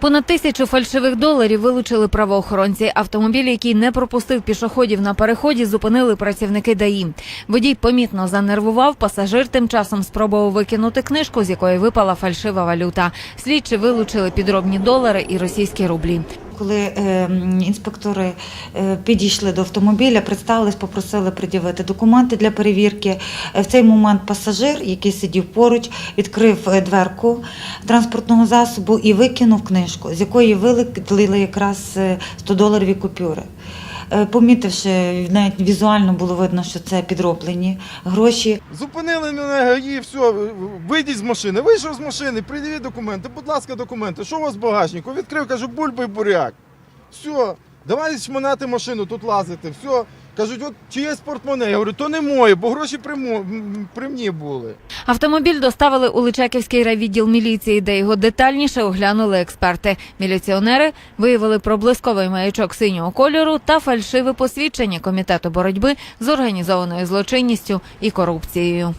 Понад тисячу фальшивих доларів вилучили правоохоронці. Автомобіль, який не пропустив пішоходів на переході, зупинили працівники ДАІ. Водій помітно занервував. Пасажир тим часом спробував викинути книжку, з якої випала фальшива валюта. Слідчі вилучили підробні долари і російські рублі. Коли е, інспектори е, підійшли до автомобіля, представились, попросили пред'явити документи для перевірки. Е, В цей момент пасажир, який сидів поруч, відкрив дверку транспортного засобу і викинув книжку, з якої вилили якраз е, 100 доларові купюри. Е, Помітивши, навіть візуально було видно, що це підроблені гроші. Зупинили мене і все, вийдіть з машини. Вийшов з машини, придивіть документи, будь ласка, документи. Що у вас в багажнику? Відкрив, кажу, бульба і буряк. Все, давай шмонати машину, тут лазити. Все. Кажуть, от чиєсь портмоне. Я говорю, то не моє, бо гроші при, мо- при мені були. Автомобіль доставили у Личаківський райвідділ міліції, де його детальніше оглянули експерти. Міліціонери виявили проблисковий маячок синього кольору та фальшиве посвідчення комітету боротьби з організованою злочинністю і корупцією.